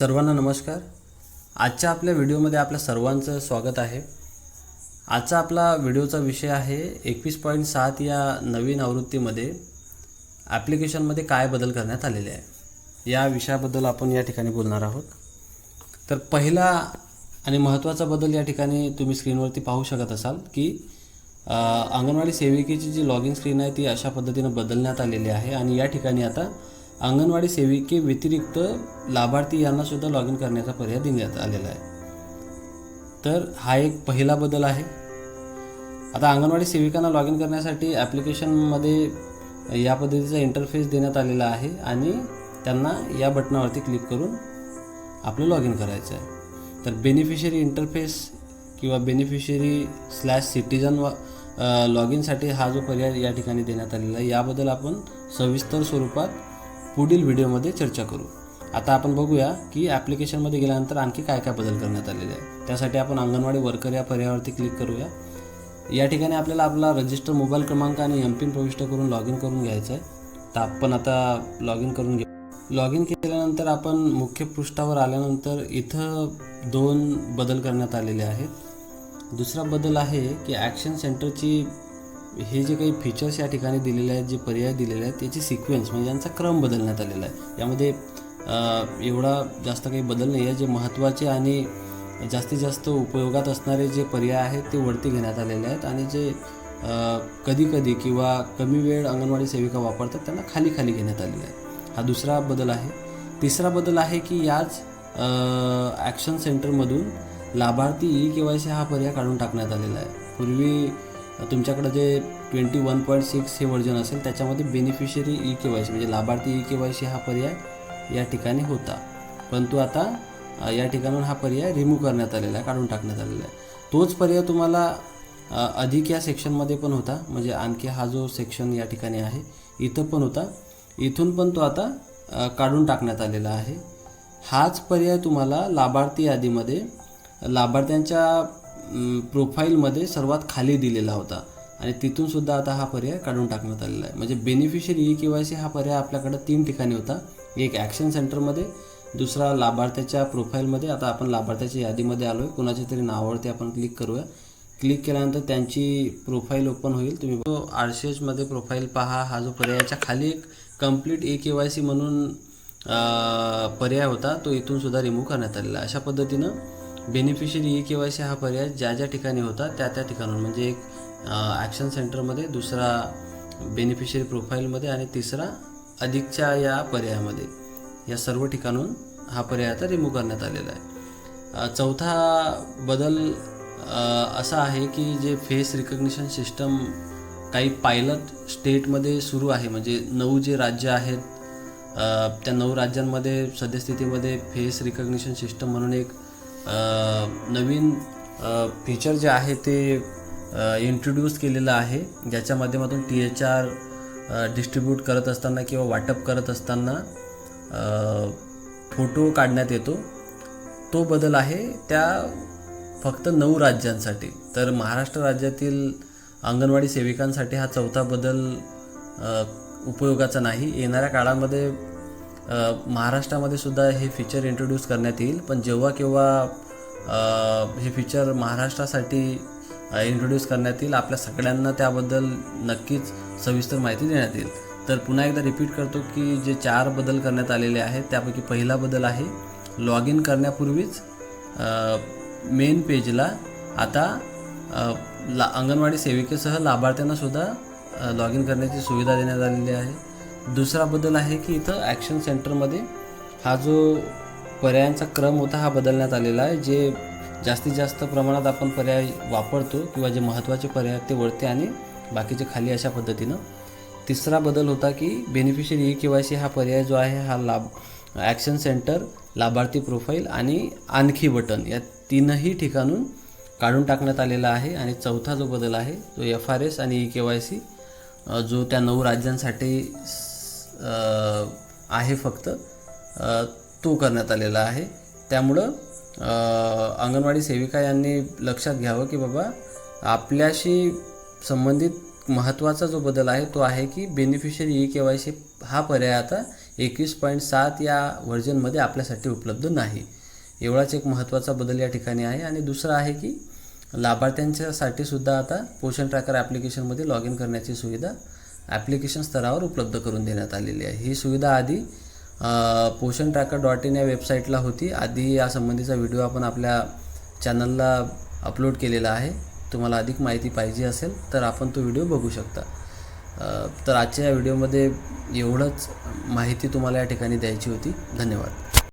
सर्वांना नमस्कार. आजच्या आपल्या व्हिडिओमध्ये आपल्या सर्वांचं स्वागत आहे. आजचा आपला व्हिडिओचा विषय आहे एकवीस पॉईंट सात या नवीन आवृत्तीमध्ये ॲप्लिकेशनमध्ये काय बदल करण्यात आलेले आहे. या विषयाबद्दल आपण या ठिकाणी बोलणार आहोत. तर पहिला आणि महत्त्वाचा बदल या ठिकाणी तुम्ही स्क्रीनवरती पाहू शकत असाल की अंगणवाडी सेविकेची जी लॉगिन स्क्रीन आहे ती अशा पद्धतीनं बदलण्यात आलेली आहे आणि या ठिकाणी आता अंगणवाडी सेविके व्यतिरिक्त लाभार्थी यांना सुद्धा लॉग इन करण्याचा पर्याय देण्यात आलेला आहे. तर हा एक पहिला बदल आहे. आता अंगणवाडी सेविकांना लॉग इन करण्यासाठी ॲप्लिकेशनमध्ये या पद्धतीचा इंटरफेस देण्यात आलेला आहे आणि त्यांना या बटनावरती क्लिक करून आपलं लॉग इन करायचं आहे. तर बेनिफिशरी इंटरफेस किंवा बेनिफिशरी स्लॅश सिटीजन लॉग इनसाठी हा जो पर्याय या ठिकाणी देण्यात आलेला आहे. याबद्दल आपण सविस्तर स्वरूपात पुढील व्हिडिओमध्ये चर्चा करू. आता आपण बघूया की ॲप्लिकेशनमध्ये गेल्यानंतर आणखी काय काय बदल करण्यात आलेले आहे त्यासाठी आपण अंगणवाडी वर्कर या पर्यायावरती क्लिक करूया. या ठिकाणी आपल्याला आपला रजिस्टर मोबाईल क्रमांक आणि एम पिन प्रविष्ट करून लॉग इन करून घ्यायचं आहे. तर आपण आता लॉग इन करून घेऊ. लॉग इन केल्यानंतर आपण मुख्य पृष्ठावर आल्यानंतर इथं दोन बदल करण्यात आलेले आहेत. दुसरा बदल आहे की ॲक्शन सेंटरची हे जे काही फीचर्स या ठिकाणी दिलेले आहेत जे पर्याय दिलेले आहेत त्याची सिक्वेन्स म्हणजे यांचा क्रम बदलण्यात आलेला आहे. यामध्ये एवढा जास्त काही बदल नाही आहे. जे महत्त्वाचे आणि जास्तीत जास्त उपयोगात असणारे जे पर्याय आहेत ते वरती घेण्यात आलेले आहेत. आणि जे कधी कधी किंवा कमी वेळ अंगणवाडी सेविका वापरतात त्यांना खाली खाली घेण्यात आलेले आहे हा दुसरा बदल आहे. तिसरा बदल आहे की याच ॲक्शन सेंटरमधून लाभार्थी ई के वाय सी हा पर्याय काढून टाकण्यात आलेला आहे. पूर्वी तुमच्याकडं जे ट्वेंटी वन पॉईंट सिक्स हे व्हर्जन असेल त्याच्यामध्ये beneficiary E K Y C म्हणजे लाभार्थी ई के वाय सी हा पर्याय या ठिकाणी होता. परंतु आता या ठिकाणून हा पर्याय रिमूव्ह करण्यात आलेला आहे काढून टाकण्यात आलेला आहे. तोच पर्याय तुम्हाला अधिक या सेक्शनमध्ये पण होता म्हणजे आणखी हा जो सेक्शन या ठिकाणी आहे इथं पण होता. इथून पण तो आता काढून टाकण्यात आलेला आहे. हाच पर्याय तुम्हाला लाभार्थी यादीमध्ये लाभार्थ्यांच्या प्रोफाईलमध्ये सर्वात खाली दिलेला होता. आणि तिथून सुद्धा आता हा पर्याय काढून टाकण्यात आलेला आहे. म्हणजे beneficiary E K Y C हा पर्याय आपल्याकडं तीन ठिकाणी होता. एक ॲक्शन सेंटरमध्ये दुसरा लाभार्थ्याच्या प्रोफाईलमध्ये आता आपण लाभार्थ्याच्या यादीमध्ये आलो आहे कुणाच्या तरी नावावरती आपण क्लिक करूया. क्लिक केल्यानंतर त्यांची प्रोफाईल ओपन होईल. तुम्ही तो आर सी एचमध्ये प्रोफाईल पहा. हा जो पर्यायाच्या खाली एक complete A K Y C म्हणून पर्याय होता तो इथून सुद्धा रिमूव्ह करण्यात आलेला आहे. अशा पद्धतीनं beneficiary E K Y C हा पर्याय ज्या ज्या ठिकाणी होता त्या त्या ठिकाणून म्हणजे एक ॲक्शन सेंटरमध्ये दुसरा बेनिफिशरी प्रोफाईलमध्ये आणि तिसरा अधिकच्या या पर्यायामध्ये. या सर्व ठिकाणून हा पर्याय आता रिमूव्ह करण्यात आलेला आहे. चौथा बदल असा आहे की जे फेस रिकग्निशन सिस्टम काही पायलट स्टेटमध्ये सुरू आहे. म्हणजे नऊ जे राज्य आहेत त्या नऊ राज्यांमध्ये सद्यस्थितीमध्ये फेस रिकग्निशन सिस्टम म्हणून एक नवीन फीचर जे आहे ते इंट्रोड्यूस केलेलं आहे. ज्याच्या माध्यमातून टी एच आर डिस्ट्रीब्यूट करत असताना किंवा वाटप करत असताना फोटो काढण्यात येतो. तो बदल आहे त्या फक्त नऊ राज्यांसाठी. तर महाराष्ट्र राज्यातील अंगणवाडी सेविकांसाठी हा चौथा बदल उपयोगाचा नाही. येणाऱ्या काळामध्ये महाराष्ट्रामध्ये सुद्धा हे फीचर इंट्रोड्यूस करण्यात येईल. पण जेव्हा केव्हा हे फीचर महाराष्ट्रासाठी इंट्रोड्यूस करण्यात येईल आपल्या सगळ्यांना त्याबद्दल नक्कीच सविस्तर माहिती देण्यात येईल. तर पुन्हा एकदा रिपीट करतो की जे चार बदल करण्यात आलेले आहेत त्यापैकी पहिला बदल आहे लॉग इन करण्यापूर्वीच मेन पेजला आता ला अंगणवाडी सेविकेसह लाभार्थ्यांनासुद्धा लॉग इन करण्याची सुविधा देण्यात आलेली आहे. दुसरा बदल आहे की इथं ॲक्शन सेंटरमध्ये हा जो पर्यायांचा क्रम होता हा बदलण्यात आलेला आहे. जे जास्तीत जास्त प्रमाणात आपण पर्याय वापरतो किंवा जे महत्त्वाचे पर्याय ते वळते आणि बाकीचे खाली अशा पद्धतीनं. तिसरा बदल होता की beneficiary E K Y C हा पर्याय जो आहे हा लाभ ॲक्शन सेंटर लाभार्थी प्रोफाईल आणि आणखी बटन या तीनही ठिकाणून काढून टाकण्यात आलेला आहे. आणि चौथा जो बदल आहे तो एफ आर एस आणि ई के वाय सी जो त्या नऊ राज्यांसाठी आहे फक्त. तो करण्यात आलेला आहे. त्यामुळं अंगणवाडी सेविका यांनी लक्षात घ्यावं की बाबा आपल्याशी संबंधित महत्त्वाचा जो बदल आहे तो आहे की beneficiary E K Y C हा पर्याय आता एकवीस पॉईंट सात या व्हर्जनमध्ये आपल्यासाठी उपलब्ध नाही. एवढाच एक महत्त्वाचा बदल या ठिकाणी आहे. आणि दुसरा आहे की लाभार्थ्यांच्यासाठी सुद्धा आता पोषण ट्रॅकर ॲप्लिकेशनमध्ये लॉग इन करण्याची सुविधा ॲप्लिकेशन स्तरावर उपलब्ध करून देण्यात आलेली आहे. ही सुविधा आधी पोषण ट्रॅकर डॉट इन या वेबसाईटला होती. आधी या संबंधीचा व्हिडिओ आपण आपल्या चॅनलला अपलोड केलेला आहे. तुम्हाला अधिक माहिती पाहिजे असेल तर आपण तो व्हिडिओ बघू शकता. तर आजच्या या व्हिडिओमध्ये एवढंच माहिती तुम्हाला या ठिकाणी द्यायची होती. धन्यवाद.